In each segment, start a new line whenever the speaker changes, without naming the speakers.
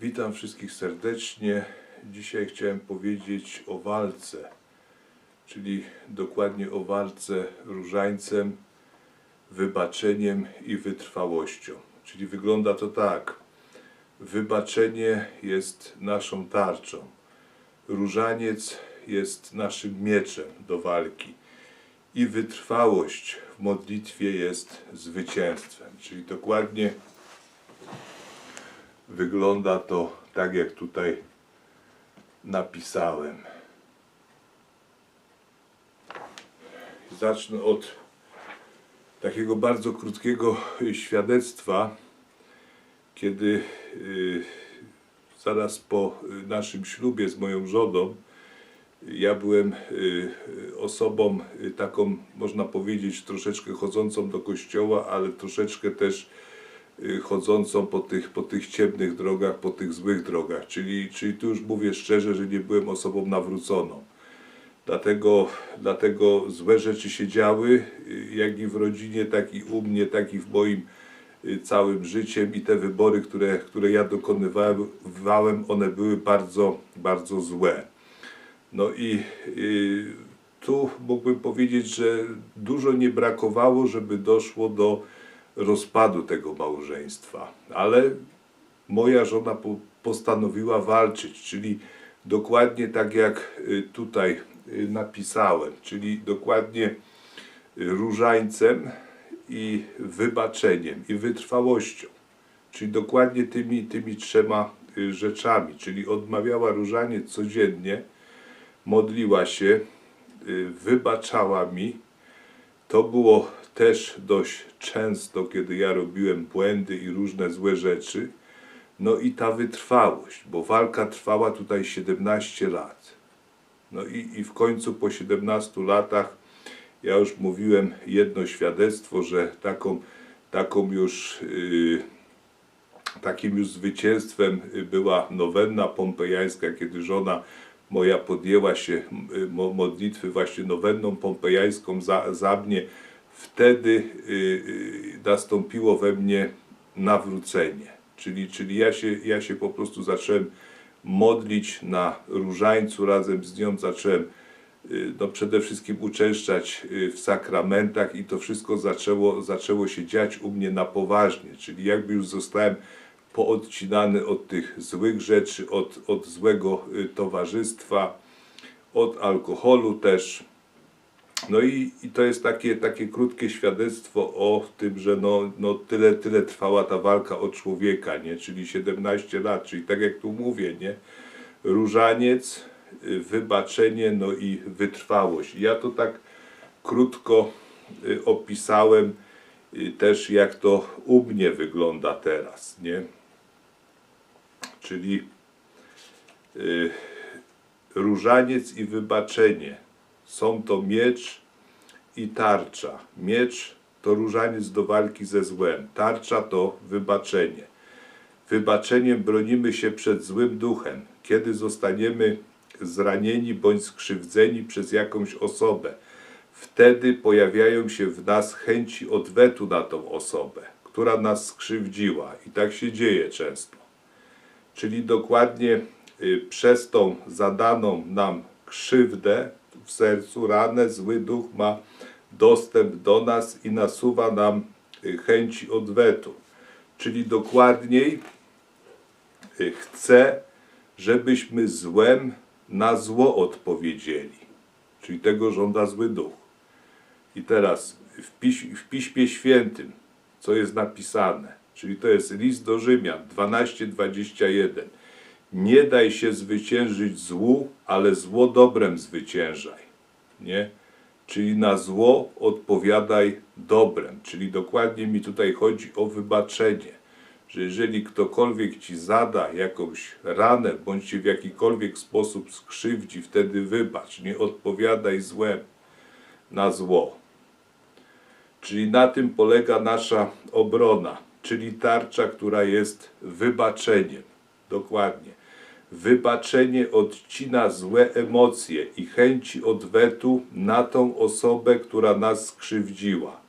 Witam wszystkich serdecznie. Dzisiaj chciałem powiedzieć o walce, czyli dokładnie o walce różańcem, wybaczeniem i wytrwałością. Czyli wygląda to tak. Wybaczenie jest naszą tarczą. Różaniec jest naszym mieczem do walki. I wytrwałość w modlitwie jest zwycięstwem. Czyli dokładnie wygląda to tak, jak tutaj napisałem. Zacznę od takiego bardzo krótkiego świadectwa, kiedy y, zaraz po naszym ślubie z moją żoną ja byłem y, osobą y, taką, można powiedzieć, troszeczkę chodzącą do kościoła, ale troszeczkę też chodzącą po tych, po tych ciemnych drogach, po tych złych drogach. Czyli, czyli tu już mówię szczerze, że nie byłem osobą nawróconą. Dlatego, dlatego złe rzeczy się działy, y, jak i w rodzinie, tak i u mnie, tak i w moim y, całym życiem i te wybory, które, które ja dokonywałem, one były bardzo, bardzo złe. No i y, tu mógłbym powiedzieć, że dużo nie brakowało, żeby doszło do rozpadu tego małżeństwa. Ale moja żona po, postanowiła walczyć, czyli dokładnie tak jak y, tutaj y, napisałem, czyli dokładnie y, różańcem i wybaczeniem i wytrwałością. Czyli dokładnie tymi, tymi trzema rzeczami, czyli odmawiała różaniec codziennie, modliła się, wybaczała mi. To było też dość często, kiedy ja robiłem błędy i różne złe rzeczy. No i ta wytrwałość, bo walka trwała tutaj 17 lat. No i, i w końcu po 17 latach, ja już mówiłem jedno świadectwo, że taką, taką już, yy, takim już zwycięstwem była nowenna pompejańska, kiedy żona moja podjęła się y, mo- modlitwy właśnie nowenną pompejańską za, za mnie. Wtedy y, y, nastąpiło we mnie nawrócenie. Czyli, czyli ja, się, ja się po prostu zacząłem modlić na różańcu razem z nią, zacząłem y, no przede wszystkim uczęszczać w sakramentach i to wszystko zaczęło, zaczęło się dziać u mnie na poważnie, czyli jakby już zostałem poodcinany od tych złych rzeczy, od, od złego towarzystwa, od alkoholu też. No i, i to jest takie, takie krótkie świadectwo o tym, że no, no tyle, tyle trwała ta walka o człowieka, nie? czyli 17 lat, czyli tak jak tu mówię, nie? różaniec, y, wybaczenie, no i wytrwałość. Ja to tak krótko y, opisałem y, też jak to u mnie wygląda teraz, nie? Czyli y, różaniec i wybaczenie. Są to miecz i tarcza. Miecz to różaniec do walki ze złem. Tarcza to wybaczenie. Wybaczeniem bronimy się przed złym duchem, kiedy zostaniemy zranieni bądź skrzywdzeni przez jakąś osobę. Wtedy pojawiają się w nas chęci odwetu na tą osobę, która nas skrzywdziła. I tak się dzieje często. Czyli dokładnie y, przez tą zadaną nam krzywdę w sercu, ranę, zły duch ma dostęp do nas i nasuwa nam y, chęci odwetu. Czyli dokładniej y, chce, żebyśmy złem na zło odpowiedzieli. Czyli tego żąda zły duch. I teraz w, piś, w Piśmie Świętym, co jest napisane, czyli to jest list do Rzymian 12:21. Nie daj się zwyciężyć złu, ale zło dobrem zwyciężaj. Nie? Czyli na zło odpowiadaj dobrem. Czyli dokładnie mi tutaj chodzi o wybaczenie. Że jeżeli ktokolwiek ci zada jakąś ranę, bądź cię w jakikolwiek sposób skrzywdzi, wtedy wybacz. Nie odpowiadaj złem na zło. Czyli na tym polega nasza obrona, czyli tarcza, która jest wybaczeniem. Dokładnie. Wybaczenie odcina złe emocje i chęci odwetu na tą osobę, która nas skrzywdziła.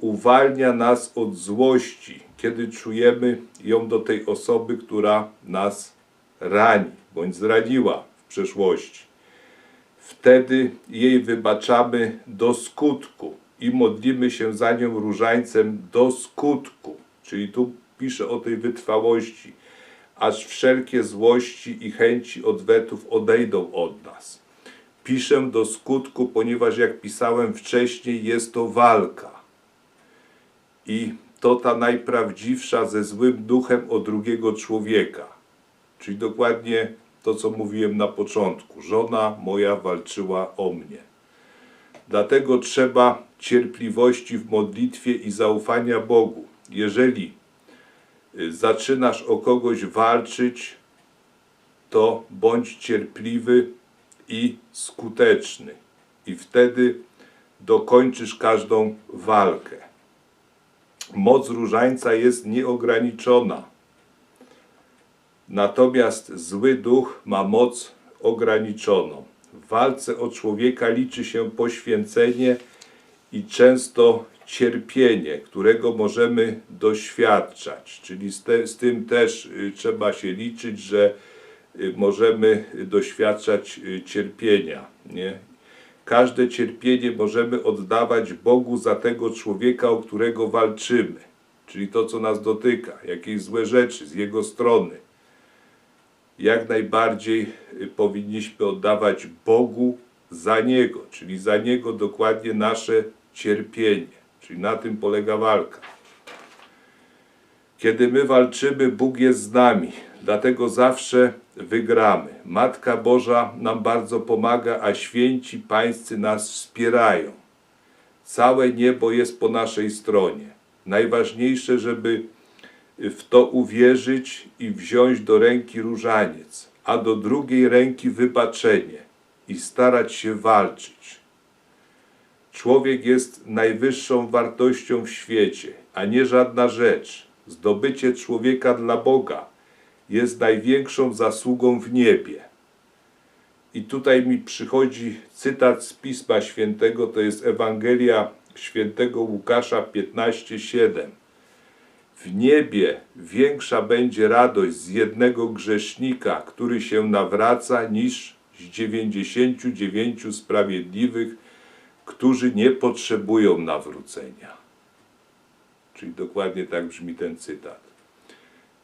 Uwalnia nas od złości kiedy czujemy ją do tej osoby, która nas rani bądź zraniła w przeszłości. Wtedy jej wybaczamy do skutku i modlimy się za nią różańcem do skutku. Czyli tu pisze o tej wytrwałości, aż wszelkie złości i chęci odwetów odejdą od nas. Piszę do skutku, ponieważ jak pisałem wcześniej, jest to walka. I to ta najprawdziwsza ze złym duchem o drugiego człowieka. Czyli dokładnie to, co mówiłem na początku. Żona moja walczyła o mnie. Dlatego trzeba cierpliwości w modlitwie i zaufania Bogu. Jeżeli zaczynasz o kogoś walczyć, to bądź cierpliwy i skuteczny. I wtedy dokończysz każdą walkę. Moc różańca jest nieograniczona. Natomiast zły duch ma moc ograniczoną. W walce o człowieka liczy się poświęcenie i często cierpienie, którego możemy doświadczać. Czyli z, te, z tym też y, trzeba się liczyć, że y, możemy doświadczać y, cierpienia. Nie? Każde cierpienie możemy oddawać Bogu za tego człowieka, o którego walczymy. Czyli to, co nas dotyka, jakieś złe rzeczy z jego strony jak najbardziej powinniśmy oddawać Bogu za Niego, czyli za Niego dokładnie nasze cierpienie. Czyli na tym polega walka. Kiedy my walczymy, Bóg jest z nami, dlatego zawsze wygramy. Matka Boża nam bardzo pomaga, a święci pańscy nas wspierają. Całe niebo jest po naszej stronie. Najważniejsze, żeby w to uwierzyć i wziąć do ręki różaniec, a do drugiej ręki wybaczenie i starać się walczyć. Człowiek jest najwyższą wartością w świecie, a nie żadna rzecz. Zdobycie człowieka dla Boga jest największą zasługą w niebie. I tutaj mi przychodzi cytat z Pisma Świętego, to jest Ewangelia Świętego Łukasza 15:7. W niebie większa będzie radość z jednego grzesznika, który się nawraca, niż z dziewięćdziesięciu dziewięciu sprawiedliwych, którzy nie potrzebują nawrócenia. Czyli dokładnie tak brzmi ten cytat.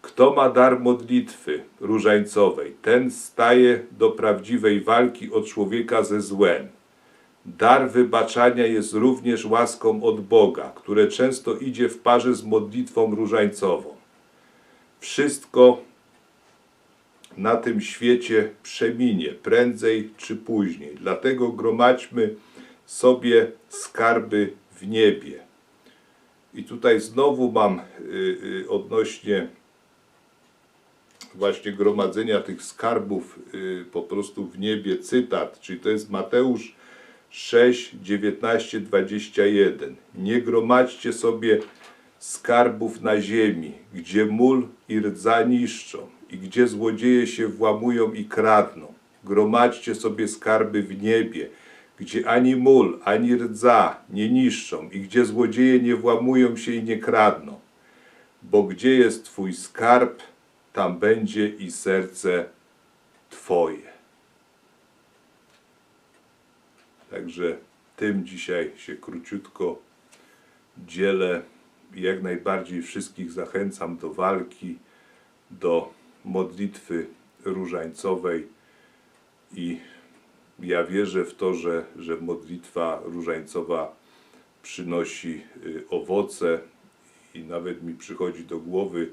Kto ma dar modlitwy różańcowej, ten staje do prawdziwej walki o człowieka ze złem. Dar wybaczania jest również łaską od Boga, które często idzie w parze z modlitwą różańcową. Wszystko na tym świecie przeminie, prędzej czy później. Dlatego gromadźmy sobie skarby w niebie. I tutaj znowu mam y, y, odnośnie właśnie gromadzenia tych skarbów y, po prostu w niebie cytat, czyli to jest Mateusz 6, 19, 21. Nie gromadźcie sobie skarbów na ziemi, gdzie mól i rdza niszczą i gdzie złodzieje się włamują i kradną. Gromadźcie sobie skarby w niebie, gdzie ani mól, ani rdza nie niszczą i gdzie złodzieje nie włamują się i nie kradną. Bo gdzie jest Twój skarb, tam będzie i serce Twoje. Także tym dzisiaj się króciutko dzielę. Jak najbardziej wszystkich zachęcam do walki, do modlitwy różańcowej i ja wierzę w to, że, że modlitwa różańcowa przynosi y, owoce i nawet mi przychodzi do głowy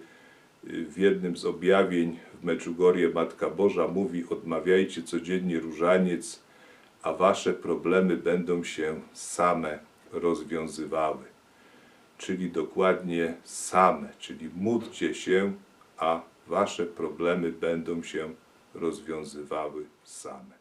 y, w jednym z objawień w Meczugorie Matka Boża mówi odmawiajcie codziennie różaniec, a wasze problemy będą się same rozwiązywały. Czyli dokładnie same, czyli módlcie się, a wasze problemy będą się rozwiązywały same.